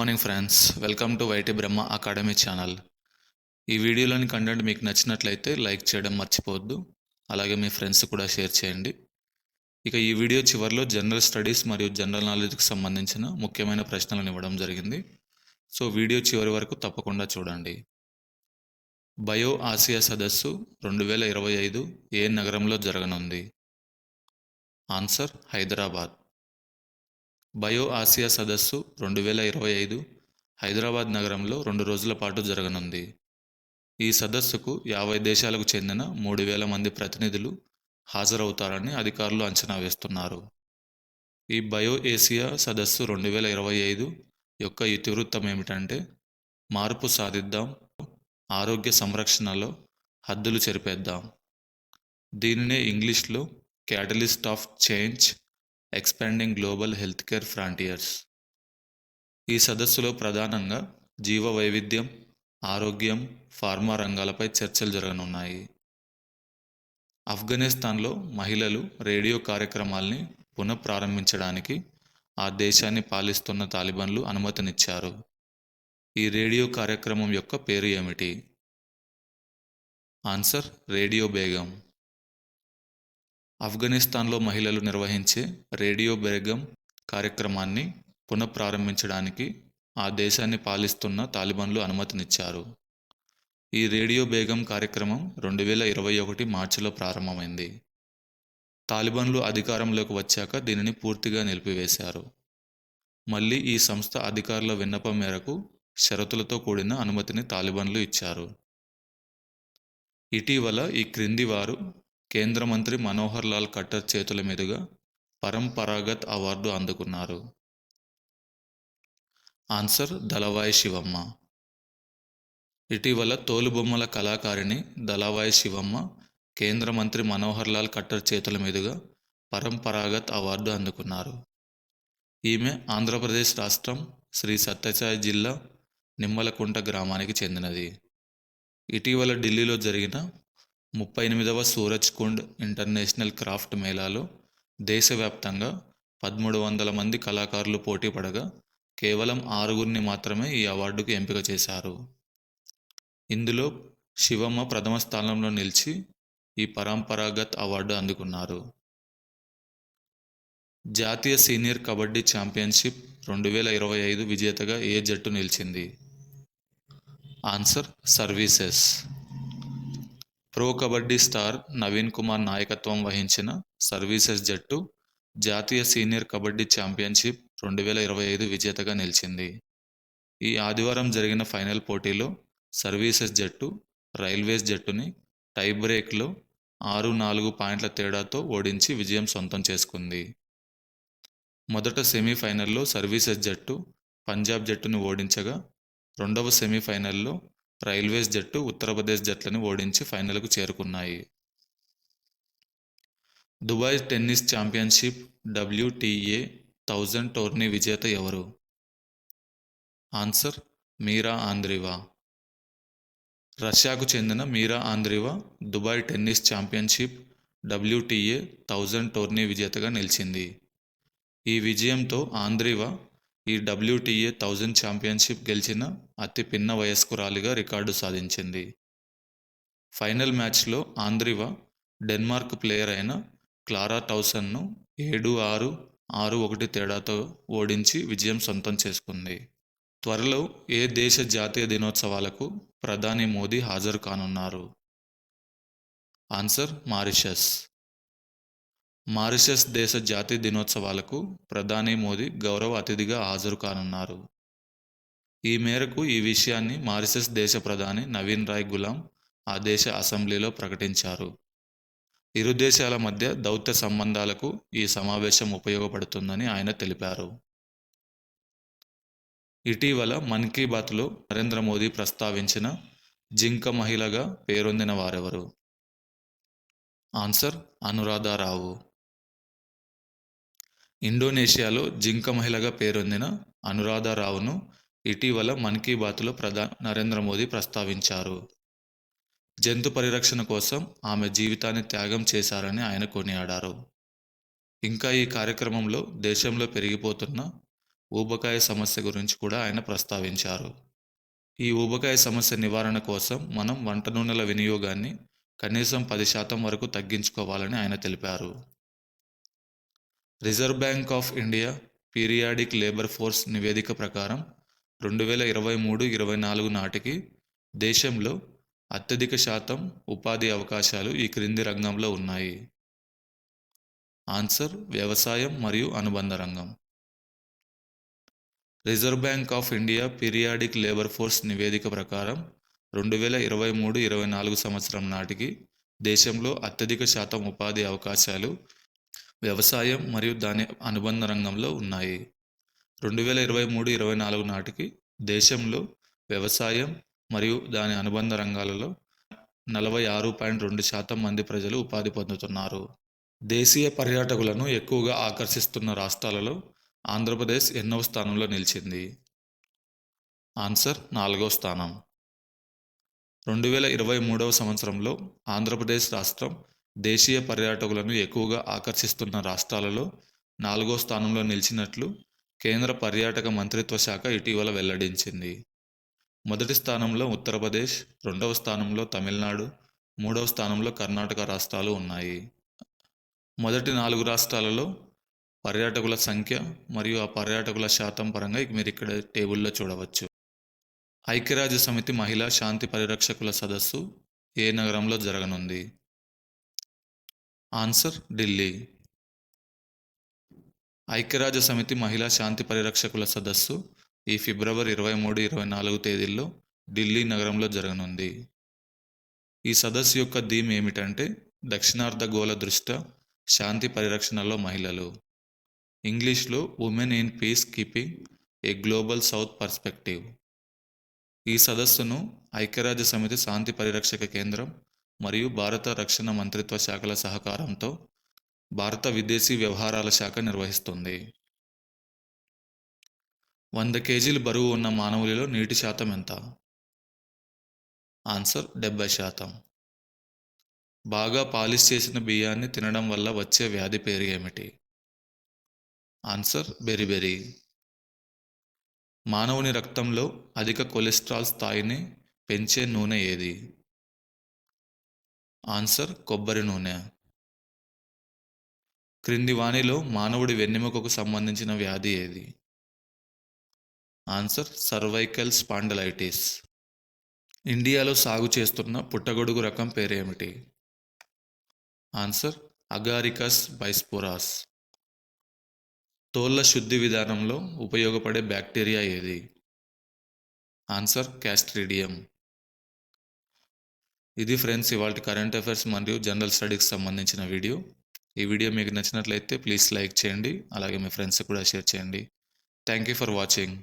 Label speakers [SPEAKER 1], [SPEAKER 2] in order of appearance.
[SPEAKER 1] Morning friends welcome to YT Brahma academy channel ఈ వీడియోలోని content మీకు నచ్చినట్లయితే లైక్ చేయడం మర్చిపోవద్దు. అలాగే మీ ఫ్రెండ్స్ కూడా షేర్ చేయండి. ఇక ఈ వీడియో చివరిలో జనరల్ స్టడీస్ మరియు జనరల్ నాలెడ్జ్కి సంబంధించిన ముఖ్యమైన ప్రశ్నలను ఇవ్వడం జరిగింది. సో వీడియో చివరి వరకు తప్పకుండా చూడండి. బయో ఆసియా సదస్సు రెండు వేల ఇరవై ఐదు ఏ నగరంలో జరగనుంది? ఆన్సర్ హైదరాబాద్ బయో ఆసియా సదస్సు రెండు వేల ఇరవై ఐదు హైదరాబాద్ నగరంలో రెండు రోజుల పాటు జరగనుంది. ఈ సదస్సుకు యాభై దేశాలకు చెందిన మూడు వేల మంది ప్రతినిధులు హాజరవుతారని అధికారులు అంచనా వేస్తున్నారు. ఈ బయో ఏసియా సదస్సు రెండు వేల ఇరవై ఐదు యొక్క ఇతివృత్తం ఏమిటంటే మార్పు సాధిద్దాం ఆరోగ్య సంరక్షణలో హద్దులు చెరిపేద్దాం. దీనినే ఇంగ్లీష్లో catalyst of change expanding global health care frontiers ఈ సదస్సులో ప్రధానంగా జీవ వైవిధ్యం ఆరోగ్యం ఫార్మా రంగాలపై చర్చలు జరగనున్నాయి. ఆఫ్ఘనిస్తాన్లో మహిళలు రేడియో కార్యక్రమాల్ని పునఃప్రారంభించడానికి ఆ దేశాన్ని పాలిస్తున్న తాలిబాన్లు అనుమతినిచ్చారు. ఈ రేడియో కార్యక్రమం యొక్క పేరు ఏమిటి? Answer radio Begum. ఆఫ్ఘనిస్తాన్లో మహిళలు నిర్వహించే రేడియో బేగం కార్యక్రమాన్ని పునఃప్రారంభించడానికి ఆ దేశాన్ని పాలిస్తున్న తాలిబాన్లు అనుమతినిచ్చారు. ఈ రేడియో బేగం కార్యక్రమం రెండు వేల ఇరవై ఒకటి మార్చిలో ప్రారంభమైంది. తాలిబాన్లు అధికారంలోకి వచ్చాక దీనిని పూర్తిగా నిలిపివేశారు. మళ్ళీ ఈ సంస్థ అధికారుల విన్నపం మేరకు షరతులతో కూడిన అనుమతిని తాలిబాన్లు ఇచ్చారు. ఇటీవల ఈ క్రింది వారు కేంద్ర మంత్రి మనోహర్ లాల్ ఖట్టర్ చేతుల మీదుగా పరంపరాగత్ అవార్డు అందుకున్నారు. ఆన్సర్ దళవాయి శివమ్మ. ఇటీవల తోలుబొమ్మల కళాకారిణి దళవాయి శివమ్మ కేంద్ర మంత్రి మనోహర్ లాల్ ఖట్టర్ చేతుల మీదుగా పరంపరాగత్ అవార్డు అందుకున్నారు. ఈమె ఆంధ్రప్రదేశ్ రాష్ట్రం శ్రీ సత్యసాయి జిల్లా నిమ్మలకుంట గ్రామానికి చెందినది. ఇటీవల ఢిల్లీలో జరిగిన ముప్పై ఎనిమిదవ సూరజ్ కుండ్ ఇంటర్నేషనల్ క్రాఫ్ట్ మేళాలో దేశవ్యాప్తంగా పదమూడు వందల మంది కళాకారులు పోటీ పడగా కేవలం ఆరుగురిని మాత్రమే ఈ అవార్డుకు ఎంపిక చేశారు. ఇందులో శివమ్మ ప్రథమ స్థానంలో నిలిచి ఈ పరంపరాగత్ అవార్డు అందుకున్నారు. జాతీయ సీనియర్ కబడ్డీ ఛాంపియన్షిప్ రెండు వేల ఇరవై ఐదు విజేతగా ఏ జట్టు నిలిచింది? Answer services. Pro kabaddi star Naveen Kumar నాయకత్వం వహించిన సర్వీసెస్ జట్టు జాతీయ సీనియర్ కబడ్డీ ఛాంపియన్షిప్ రెండు వేల ఇరవై ఐదు విజేతగా నిలిచింది. ఈ ఆదివారం జరిగిన ఫైనల్ పోటీలో సర్వీసెస్ జట్టు రైల్వేస్ జట్టుని టై బ్రేక్లో ఆరు నాలుగు పాయింట్ల తేడాతో ఓడించి విజయం సొంతం చేసుకుంది. మొదట సెమీఫైనల్లో సర్వీసెస్ జట్టు పంజాబ్ జట్టును ఓడించగా రెండవ సెమీఫైనల్లో రైల్వేస్ జట్టు ఉత్తరప్రదేశ్ జట్లను ఓడించి ఫైనల్కు చేరుకున్నాయి. Dubai tennis championship WTA thousand tourney విజేత ఎవరు? Answer Mirra Andreeva. రష్యాకు చెందిన Mirra Andreeva Dubai tennis championship WTA thousand tourney విజేతగా నిలిచింది. ఈ విజయంతో ఆంద్రివా ఈ డబ్ల్యూటీఏ థౌజండ్ ఛాంపియన్షిప్ గెలిచిన అతి పిన్న వయస్కురాలిగా రికార్డు సాధించింది. ఫైనల్ మ్యాచ్లో ఆంద్రివా డెన్మార్క్ ప్లేయర్ అయిన క్లారా టౌసన్ను ఏడు ఆరు ఆరు ఒకటి తేడాతో ఓడించి విజయం సొంతం చేసుకుంది. త్వరలో ఏ దేశ జాతీయ దినోత్సవాలకు ప్రధాని మోదీ హాజరు కానున్నారు? Answer Mauritius. మారిషస్ దేశ జాతీయ దినోత్సవాలకు ప్రధాని మోదీ గౌరవ అతిథిగా హాజరు కానున్నారు. ఈ మేరకు ఈ విషయాన్ని మారిషస్ దేశ ప్రధాని నవీన్ రాయ్ గులాం ఆ దేశ అసెంబ్లీలో ప్రకటించారు. ఇరు దేశాల మధ్య దౌత్య సంబంధాలకు ఈ సమావేశం ఉపయోగపడుతుందని ఆయన తెలిపారు. ఇటీవల మన్ కీ బాత్లో నరేంద్ర మోదీ ప్రస్తావించిన జింక మహిళగా పేరొందిన వారెవరు? ఆన్సర్ అనురాధారావు ఇండోనేషియాలో జింక మహిళగా పేరొందిన అనురాధారావును ఇటీవల మన్ కీ బాత్లో ప్రధా నరేంద్ర మోదీ ప్రస్తావించారు. జంతు పరిరక్షణ కోసం ఆమె జీవితాన్ని త్యాగం చేశారని ఆయన కొనియాడారు. ఇంకా ఈ కార్యక్రమంలో దేశంలో పెరిగిపోతున్న ఊబకాయ సమస్య గురించి కూడా ఆయన ప్రస్తావించారు. ఈ ఊబకాయ సమస్య నివారణ కోసం మనం వంట నూనెల వినియోగాన్ని కనీసం పది శాతం వరకు తగ్గించుకోవాలని ఆయన తెలిపారు. Reserve bank of India periodic labour force నివేదిక ప్రకారం రెండు వేల ఇరవై మూడు ఇరవై నాలుగు నాటికి దేశంలో అత్యధిక శాతం ఉపాధి అవకాశాలు ఈ క్రింది రంగంలో ఉన్నాయి. ఆన్సర్ వ్యవసాయం మరియు అనుబంధ రంగం. Reserve bank of India periodic labour force నివేదిక ప్రకారం రెండు వేల ఇరవై మూడు ఇరవై నాలుగు సంవత్సరం నాటికి దేశంలో అత్యధిక శాతం ఉపాధి అవకాశాలు వ్యవసాయం మరియు దాని అనుబంధ రంగంలో ఉన్నాయి. రెండు వేల ఇరవై మూడు ఇరవై నాలుగు నాటికి దేశంలో వ్యవసాయం మరియు దాని అనుబంధ రంగాలలో నలభై ఆరు పాయింట్ రెండు శాతం మంది ప్రజలు ఉపాధి పొందుతున్నారు. దేశీయ పర్యాటకులను ఎక్కువగా ఆకర్షిస్తున్న రాష్ట్రాలలో ఆంధ్రప్రదేశ్ ఎన్నవ స్థానంలో నిలిచింది. ఆన్సర్ నాలుగో స్థానం. రెండు వేల ఇరవై మూడవ సంవత్సరంలో ఆంధ్రప్రదేశ్ రాష్ట్రం దేశీయ పర్యాటకులను ఎక్కువగా ఆకర్షిస్తున్న రాష్ట్రాలలో నాలుగో స్థానంలో నిలిచినట్లు కేంద్ర పర్యాటక మంత్రిత్వ శాఖ ఇటీవల వెల్లడించింది. మొదటి స్థానంలో ఉత్తరప్రదేశ్ రెండవ స్థానంలో తమిళనాడు మూడవ స్థానంలో కర్ణాటక రాష్ట్రాలు ఉన్నాయి. మొదటి నాలుగు రాష్ట్రాలలో పర్యాటకుల సంఖ్య మరియు ఆ పర్యాటకుల శాతం పరంగా మీరు ఇక్కడ టేబుల్లో చూడవచ్చు. ఐక్యరాజ్య సమితి మహిళా శాంతి పరిరక్షకుల సదస్సు ఏ నగరంలో జరగనుంది? ఆన్సర్ ఢిల్లీ. ఐక్యరాజ్య సమితి మహిళా శాంతి పరిరక్షకుల సదస్సు ఈ ఫిబ్రవరి ఇరవై మూడు ఇరవై నాలుగు తేదీల్లో ఢిల్లీ నగరంలో జరగనుంది. ఈ సదస్సు యొక్క థీమ్ ఏమిటంటే దక్షిణార్ధగోళ దృష్ట్యా శాంతి పరిరక్షణలో మహిళలు. ఇంగ్లీష్లో women in peacekeeping a global south perspective ఈ సదస్సును ఐక్యరాజ్య సమితి శాంతి పరిరక్షక కేంద్రం మరియు భారత రక్షణ మంత్రిత్వ శాఖల సహకారంతో భారత విదేశీ వ్యవహారాల శాఖ నిర్వహిస్తుంది. వంద కేజీలు బరువు ఉన్న మానవులలో నీటి శాతం ఎంత? ఆన్సర్ డెబ్బై శాతం. బాగా పాలిష్ చేసిన బియ్యాన్ని తినడం వల్ల వచ్చే వ్యాధి పేరు ఏమిటి? ఆన్సర్ బెరిబెరి మానవుని రక్తంలో అధిక కొలెస్ట్రాల్ స్థాయిని పెంచే నూనె ఏది? ఆన్సర్ కొబ్బరి నూనె. క్రింది వాణిలో మానవుడి వెన్నెముకకు సంబంధించిన వ్యాధి ఏది? Answer cervical spondylitis. ఇండియాలో సాగు చేస్తున్న పుట్టగొడుగు రకం పేరేమిటి? Answer Agaricus బైస్పోరాస్. తోళ్ళ శుద్ధి విధానంలో ఉపయోగపడే బ్యాక్టీరియా ఏది? Answer clostridium. ఇది ఫ్రెండ్స్ ఇవాళ కరెంట్ అఫైర్స్ మరియు జనరల్ స్టడీకి సంబంధించిన వీడియో. ఈ వీడియో మీకు నచ్చినట్లయితే ప్లీజ్ లైక్ చేయండి అలాగే మీ ఫ్రెండ్స్ కూడా షేర్ చేయండి. Thank you for watching